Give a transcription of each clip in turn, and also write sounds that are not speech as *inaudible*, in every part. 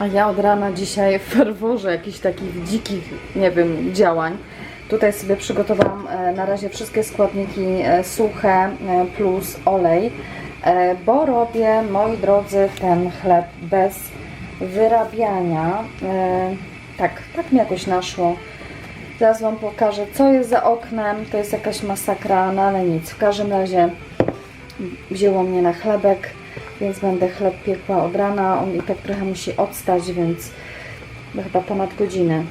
A ja od rana dzisiaj w ferworze jakichś takich dzikich, nie wiem, działań. Tutaj sobie przygotowałam e, na razie wszystkie składniki e, suche e, plus olej, bo robię, moi drodzy, ten chleb bez wyrabiania. Tak, tak mi jakoś naszło. Zaraz Wam pokażę, co jest za oknem. To jest jakaś masakra, no ale nic. W każdym razie wzięło mnie na chlebek, więc będę chleb piekła od rana. On i tak trochę musi odstać, więc chyba ponad godzinę.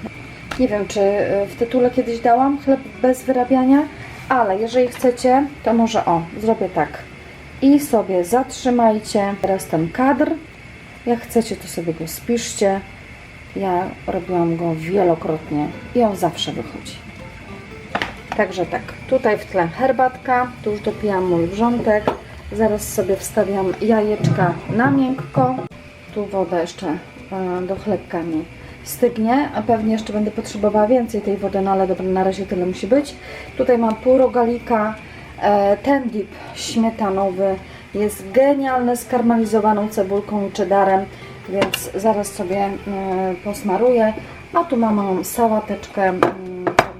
Nie wiem, czy y, w tytule kiedyś dałam chleb bez wyrabiania, ale jeżeli chcecie, to może o, zrobię tak. I sobie zatrzymajcie teraz ten kadr. Jak chcecie, to sobie go spiszcie. Ja robiłam go wielokrotnie i on zawsze wychodzi. Także tak, tutaj w tle herbatka, tu już dopijam mój wrzątek. Zaraz sobie wstawiam jajeczka na miękko. Tu woda jeszcze e, do chlebka mi stygnie, a pewnie jeszcze będę potrzebowała więcej tej wody, no ale dobra, na razie tyle musi być. Tutaj mam pół rogalika, e, ten dip śmietanowy jest genialny z karmelizowaną cebulką i cheddarem, więc zaraz sobie e, posmaruję. A tu mam moją sałateczkę, mm,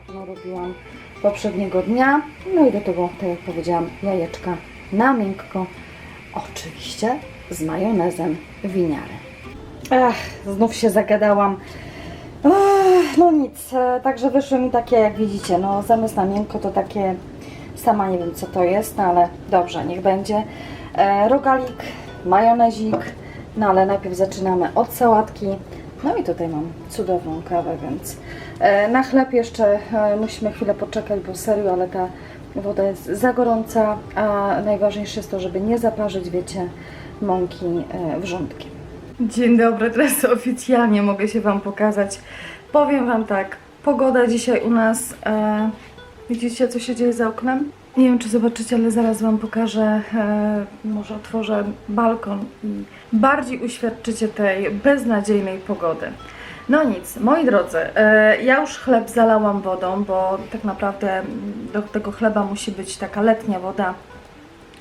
którą robiłam poprzedniego dnia. No i do tego, tak jak powiedziałam, jajeczka na miękko. Oczywiście z majonezem winiary. Ech, znów się zagadałam. No nic, e, także wyszły mi takie, jak widzicie, no zamiast na miękko to takie, sama nie wiem co to jest, no ale dobrze, niech będzie. E, rogalik, majonezik, no ale najpierw zaczynamy od sałatki. No i tutaj mam cudowną kawę, więc e, na chleb jeszcze e, musimy chwilę poczekać, bo serio, ale ta woda jest za gorąca, a najważniejsze jest to, żeby nie zaparzyć, wiecie, mąki e, wrzątkiem. Dzień dobry, teraz oficjalnie mogę się Wam pokazać. Powiem Wam tak, pogoda dzisiaj u nas, e, widzicie co się dzieje za oknem? Nie wiem czy zobaczycie, ale zaraz Wam pokażę, e, może otworzę balkon i bardziej uświadczycie tej beznadziejnej pogody. No nic, moi drodzy, e, ja już chleb zalałam wodą, bo tak naprawdę do tego chleba musi być taka letnia woda,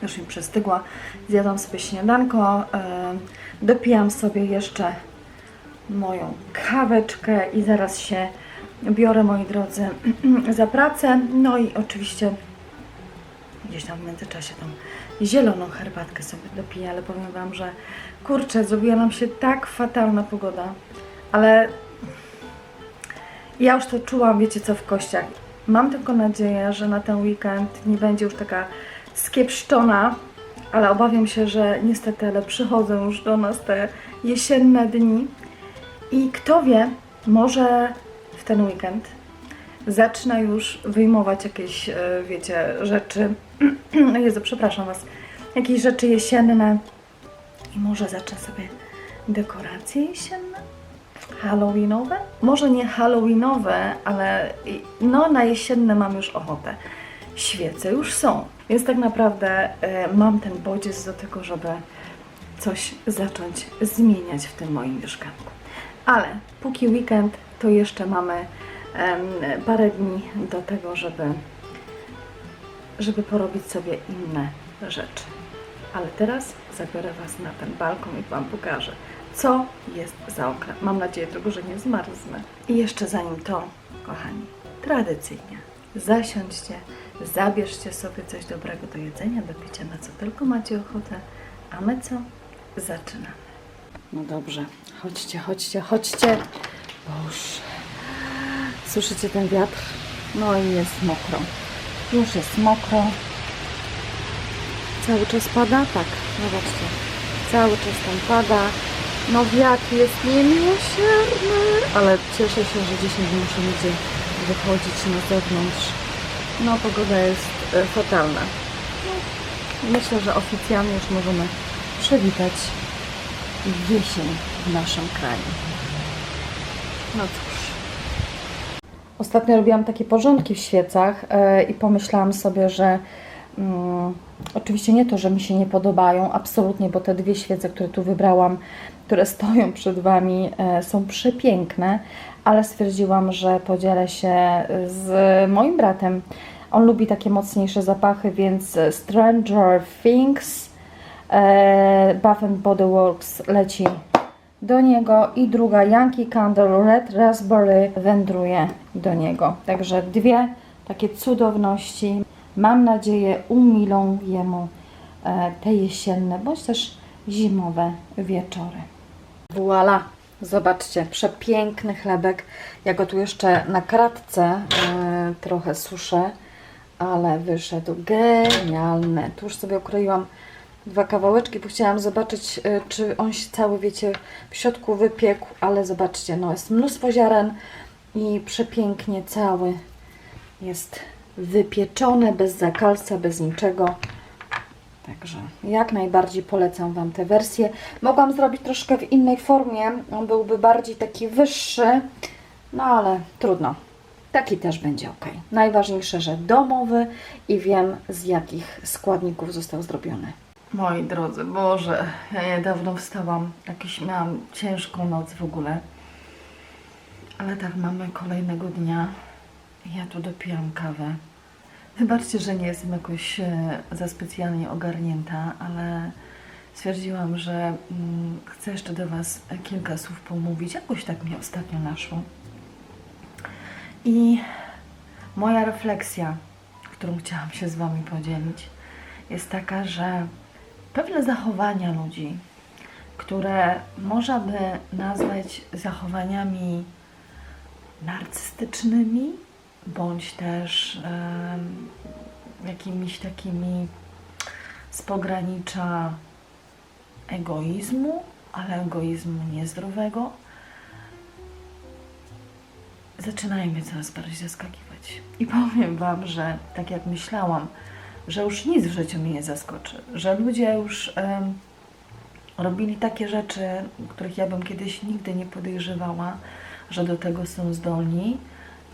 już mi przestygła. Zjadłam sobie śniadanko, e, dopijam sobie jeszcze moją kaweczkę i zaraz się biorę, moi drodzy, *clears throat* za pracę. No i oczywiście gdzieś tam w międzyczasie tą zieloną herbatkę sobie dopiję, ale powiem Wam, że kurczę, zrobiła nam się tak fatalna pogoda, ale ja już to czułam, wiecie co, w kościach. Mam tylko nadzieję, że na ten weekend nie będzie już taka skiepszczona, ale obawiam się, że niestety, ale przychodzą już do nas te jesienne dni i kto wie, może w ten weekend zaczyna już wyjmować jakieś, e, wiecie, rzeczy, *clears throat* Jezu, przepraszam Was, jakieś rzeczy jesienne i może zacznę sobie dekoracje jesienne? Halloweenowe? Może nie Halloweenowe, ale no na jesienne mam już ochotę. Świece już są, więc tak naprawdę e, mam ten bodziec do tego, żeby coś zacząć zmieniać w tym moim mieszkanku. Ale póki weekend, to jeszcze mamy em, parę dni do tego, żeby, żeby porobić sobie inne rzeczy. Ale teraz zabiorę Was na ten balkon i Wam pokażę, co jest za oknem. Mam nadzieję tylko, że nie zmarznę. I jeszcze zanim to, kochani, tradycyjnie zasiądźcie, zabierzcie sobie coś dobrego do jedzenia, do picia, na co tylko macie ochotę. A my co? Zaczynamy. No dobrze, chodźcie, chodźcie, chodźcie. Boże. Słyszycie ten wiatr? No i jest mokro. Już jest mokro. Cały czas pada? Tak, zobaczcie. Cały czas tam pada. No wiatr jest niemiłosierny. Ale cieszę się, że dzisiaj nie muszę nigdzie wychodzić na zewnątrz. No pogoda jest e, fatalna. No, myślę, że oficjalnie już możemy przywitać jesień w naszym kraju. No cóż. Ostatnio robiłam takie porządki w świecach e, i pomyślałam sobie, że mm, oczywiście nie to, że mi się nie podobają, absolutnie, bo te dwie świece, które tu wybrałam, które *laughs* stoją przed Wami, e, są przepiękne, ale stwierdziłam, że podzielę się z moim bratem. On lubi takie mocniejsze zapachy, więc Stranger Things e, Bath and Body Works leci do niego i druga Yankee Candle Red Raspberry wędruje do niego. Także dwie takie cudowności. Mam nadzieję umilą jemu e, te jesienne bądź też zimowe wieczory. Voila! Zobaczcie, przepiękny chlebek. Ja go tu jeszcze na kratce e, trochę suszę, ale wyszedł genialny. Tu już sobie ukroiłam dwa kawałeczki, bo chciałam zobaczyć, e, czy on się cały, wiecie, w środku wypiekł, ale zobaczcie, no jest mnóstwo ziaren i przepięknie cały jest wypieczony, bez zakalca, bez niczego. Także jak najbardziej polecam Wam tę wersję. Mogłam zrobić troszkę w innej formie, on byłby bardziej taki wyższy, no ale trudno. Taki też będzie ok. Najważniejsze, że domowy i wiem z jakich składników został zrobiony. Moi drodzy, Boże, ja niedawno wstałam, jakiś miałam ciężką noc w ogóle, ale tak mamy kolejnego dnia. Ja tu dopijam kawę. Wybaczcie, że nie jestem jakoś e, za specjalnie ogarnięta, ale stwierdziłam, że mm, chcę jeszcze do Was kilka słów pomówić. Jakoś tak mi ostatnio naszło. I moja refleksja, którą chciałam się z Wami podzielić, jest taka, że pewne zachowania ludzi, które można by nazwać zachowaniami narcystycznymi, bądź też jakimiś takimi z pogranicza egoizmu, ale egoizmu niezdrowego, zaczynają mnie coraz bardziej zaskakiwać. I powiem Wam, że tak jak myślałam, że już nic w życiu mnie nie zaskoczy, że ludzie już robili takie rzeczy, których ja bym kiedyś nigdy nie podejrzewała, że do tego są zdolni,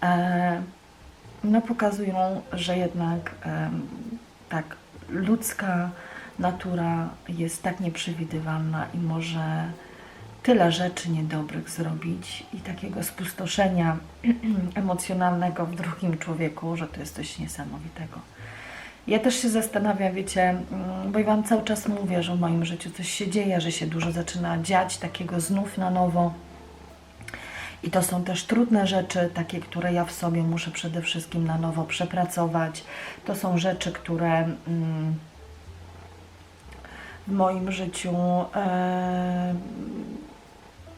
e, no pokazują, że jednak tak ludzka natura jest tak nieprzewidywalna i może tyle rzeczy niedobrych zrobić i takiego spustoszenia *clears throat* emocjonalnego w drugim człowieku, że to jest coś niesamowitego. Ja też się zastanawiam, wiecie, mm, bo ja Wam cały czas mówię, że w moim życiu coś się dzieje, że się dużo zaczyna dziać, takiego znów na nowo. I to są też trudne rzeczy, takie, które ja w sobie muszę przede wszystkim na nowo przepracować. To są rzeczy, które mm, w moim życiu e,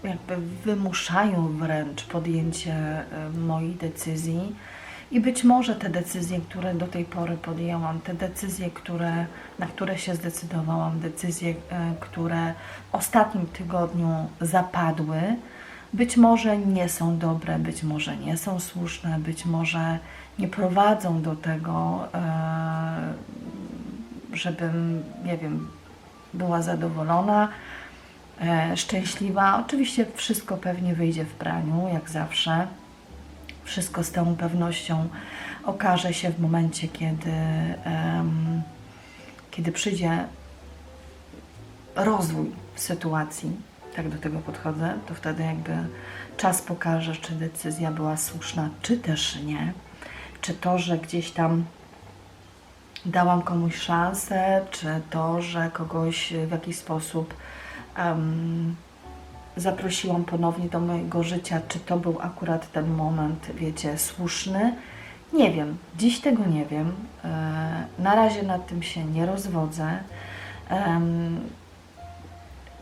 jakby wymuszają wręcz podjęcie e, moich decyzji. I być może te decyzje, które do tej pory podjęłam, te decyzje, które, na które się zdecydowałam, decyzje, e, które w ostatnim tygodniu zapadły, być może nie są dobre, być może nie są słuszne, być może nie prowadzą do tego, e, żebym, nie wiem, była zadowolona, e, szczęśliwa. Oczywiście wszystko pewnie wyjdzie w praniu, jak zawsze. Wszystko z całą pewnością okaże się w momencie, kiedy, kiedy przyjdzie rozwój sytuacji. Tak do tego podchodzę, to wtedy jakby czas pokaże, czy decyzja była słuszna, czy też nie. Czy to, że gdzieś tam dałam komuś szansę, czy to, że kogoś w jakiś sposób em, zaprosiłam ponownie do mojego życia, czy to był akurat ten moment, wiecie, słuszny. Nie wiem, dziś tego nie wiem. E, Na razie nad tym się nie rozwodzę. Em,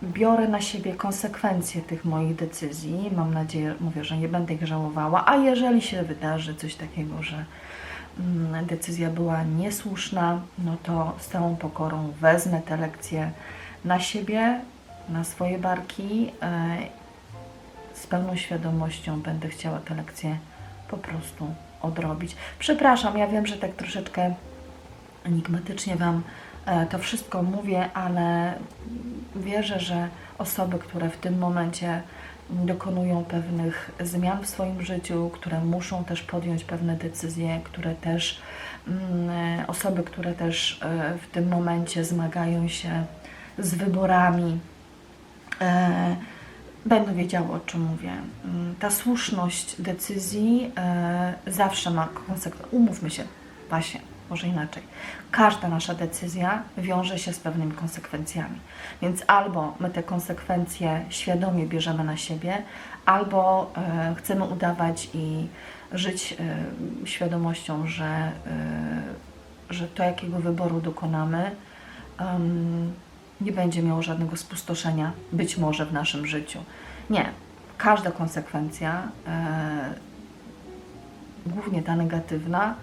Biorę na siebie konsekwencje tych moich decyzji. Mam nadzieję, mówię, że nie będę ich żałowała. A jeżeli się wydarzy coś takiego, że mm, decyzja była niesłuszna, no to z całą pokorą wezmę te lekcje na siebie, na swoje barki. e, Z pełną świadomością będę chciała te lekcje po prostu odrobić. Przepraszam, ja wiem, że tak troszeczkę enigmatycznie Wam to wszystko mówię, ale wierzę, że osoby, które w tym momencie dokonują pewnych zmian w swoim życiu, które muszą też podjąć pewne decyzje, które też mm, e, osoby, które też e, w tym momencie zmagają się z wyborami, e, będą wiedziały, o czym mówię. Mm, Ta słuszność decyzji e, zawsze ma konsekwencje. Umówmy się, właśnie, może inaczej. Każda nasza decyzja wiąże się z pewnymi konsekwencjami. Więc albo my te konsekwencje świadomie bierzemy na siebie, albo e, chcemy udawać i żyć e, świadomością, że, e, że to, jakiego wyboru dokonamy, nie będzie miało żadnego spustoszenia, być może w naszym życiu. Nie. Każda konsekwencja, głównie ta negatywna,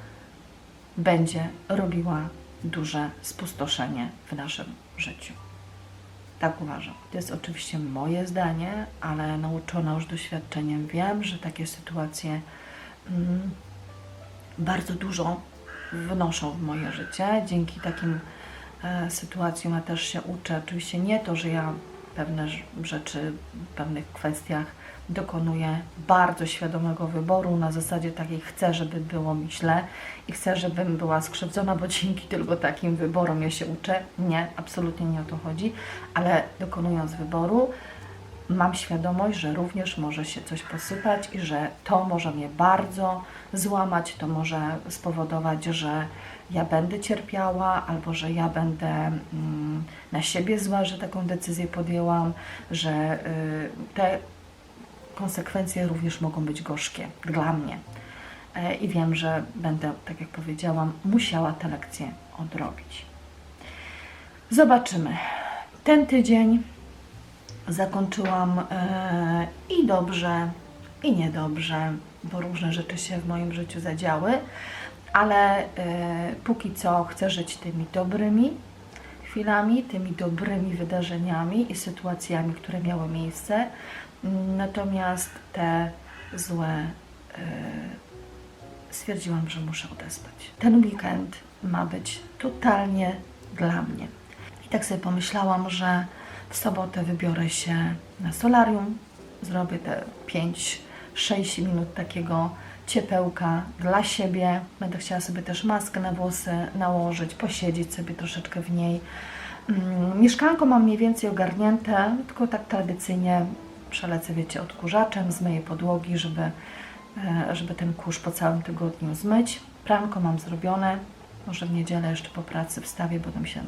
będzie robiła duże spustoszenie w naszym życiu. Tak uważam. To jest oczywiście moje zdanie, ale nauczona już doświadczeniem wiem, że takie sytuacje mm, bardzo dużo wnoszą w moje życie. Dzięki takim e, sytuacjom ja też się uczę. Oczywiście nie to, że ja pewne rzeczy w pewnych kwestiach dokonuję bardzo świadomego wyboru na zasadzie takiej chcę, żeby było mi źle i chcę, żebym była skrzywdzona, bo dzięki tylko takim wyborom ja się uczę. Nie, absolutnie nie o to chodzi, ale dokonując wyboru mam świadomość, że również może się coś posypać i że to może mnie bardzo złamać, to może spowodować, że ja będę cierpiała, albo że ja będę mm, na siebie zła, że taką decyzję podjęłam, że y, te konsekwencje również mogą być gorzkie dla mnie. E, I wiem, że będę, tak jak powiedziałam, musiała tę lekcję odrobić. Zobaczymy. Ten tydzień zakończyłam e, i dobrze, i niedobrze, bo różne rzeczy się w moim życiu zadziały, ale e, póki co chcę żyć tymi dobrymi chwilami, tymi dobrymi wydarzeniami i sytuacjami, które miały miejsce. Natomiast te złe e, stwierdziłam, że muszę odespać. Ten weekend ma być totalnie dla mnie. I tak sobie pomyślałam, że w sobotę wybiorę się na solarium, zrobię te 5-6 minut takiego ciepełka dla siebie. Będę chciała sobie też maskę na włosy nałożyć, posiedzieć sobie troszeczkę w niej. Mm, Mieszkanko mam mniej więcej ogarnięte, tylko tak tradycyjnie przelecę, wiecie, odkurzaczem, zmyję podłogi, żeby, e, żeby ten kurz po całym tygodniu zmyć. Pranko mam zrobione, może w niedzielę jeszcze po pracy wstawię, bo tam się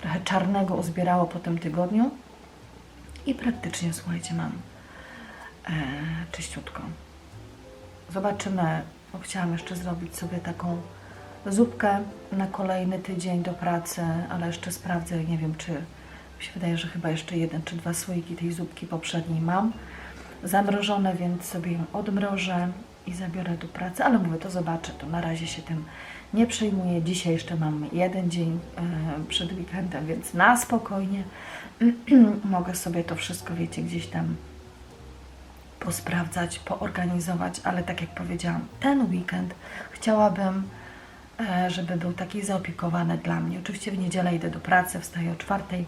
trochę czarnego uzbierało po tym tygodniu. I praktycznie, słuchajcie, mam e, czyściutko. Zobaczymy, bo chciałam jeszcze zrobić sobie taką zupkę na kolejny tydzień do pracy, ale jeszcze sprawdzę, nie wiem czy mi się wydaje, że chyba jeszcze jeden czy dwa słoiki tej zupki poprzedniej mam zamrożone, więc sobie ją odmrożę i zabiorę do pracy, ale mówię, to zobaczę, to na razie się tym nie przejmuję. Dzisiaj jeszcze mam jeden dzień e, przed weekendem, więc na spokojnie *clears throat* mogę sobie to wszystko, wiecie, gdzieś tam posprawdzać, poorganizować, ale tak jak powiedziałam, ten weekend chciałabym, e, żeby był taki zaopiekowany dla mnie. Oczywiście w niedzielę idę do pracy, wstaję o czwartej,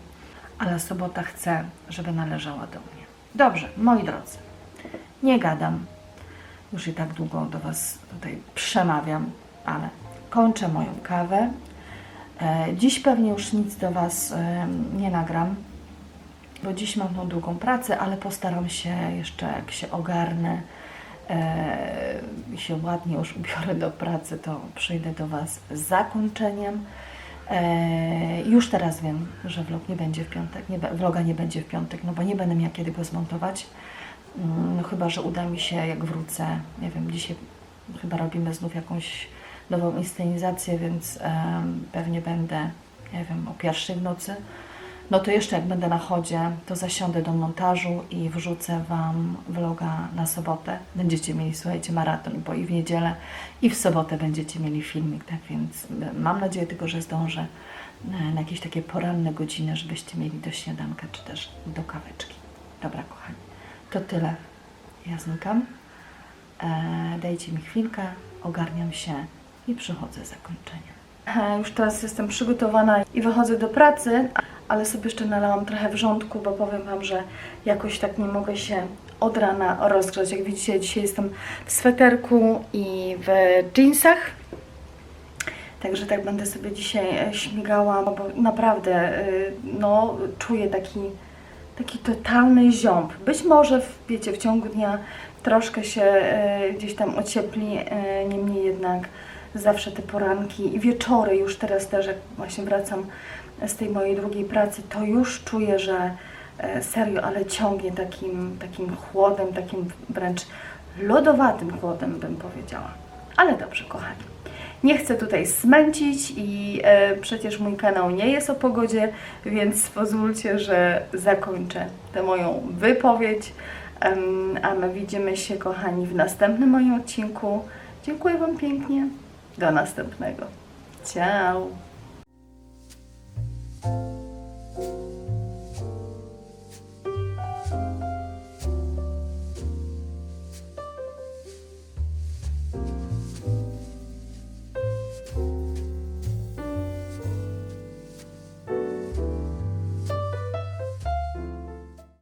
ale sobota chcę, żeby należała do mnie. Dobrze, moi drodzy, nie gadam. Już i tak długo do Was tutaj przemawiam, ale kończę moją kawę. E, Dziś pewnie już nic do Was e, nie nagram, bo dziś mam tą długą pracę, ale postaram się jeszcze, jak się ogarnę e, i się ładnie już ubiorę do pracy, to przyjdę do Was z zakończeniem. E, już teraz wiem, że vlog nie będzie w piątek, nie, vloga nie będzie w piątek, no bo nie będę miała kiedy go zmontować. Mm, No chyba, że uda mi się, jak wrócę, nie wiem, dzisiaj chyba robimy znów jakąś nową inscenizację, więc em, pewnie będę, nie wiem, o pierwszej w nocy. No to jeszcze jak będę na chodzie, to zasiądę do montażu i wrzucę Wam vloga na sobotę. Będziecie mieli, słuchajcie, maraton, bo i w niedzielę, i w sobotę będziecie mieli filmik, tak więc e, mam nadzieję tylko, że zdążę e, na jakieś takie poranne godziny, żebyście mieli do śniadanka, czy też do kaweczki. Dobra, kochani, to tyle. Ja znikam. E, dajcie mi chwilkę, ogarniam się i przychodzę z zakończeniem. Już teraz jestem przygotowana i wychodzę do pracy, ale sobie jeszcze nalałam trochę wrzątku, bo powiem Wam, że jakoś tak nie mogę się od rana rozgrzać. Jak widzicie, dzisiaj jestem w sweterku i w jeansach. Także tak będę sobie dzisiaj e, śmigała, bo naprawdę e, no, czuję taki, taki totalny ziąb. Być może, w, wiecie, w ciągu dnia troszkę się e, gdzieś tam ociepli, niemniej jednak zawsze te poranki i wieczory, już teraz też, jak właśnie wracam z tej mojej drugiej pracy, to już czuję, że e, serio, ale ciągnie takim, takim chłodem, takim wręcz lodowatym chłodem, bym powiedziała. Ale dobrze, kochani. Nie chcę tutaj smęcić i e, przecież mój kanał nie jest o pogodzie, więc pozwólcie, że zakończę tę moją wypowiedź. Em, a my widzimy się, kochani, w następnym moim odcinku. Dziękuję Wam pięknie. Do następnego. Ciao!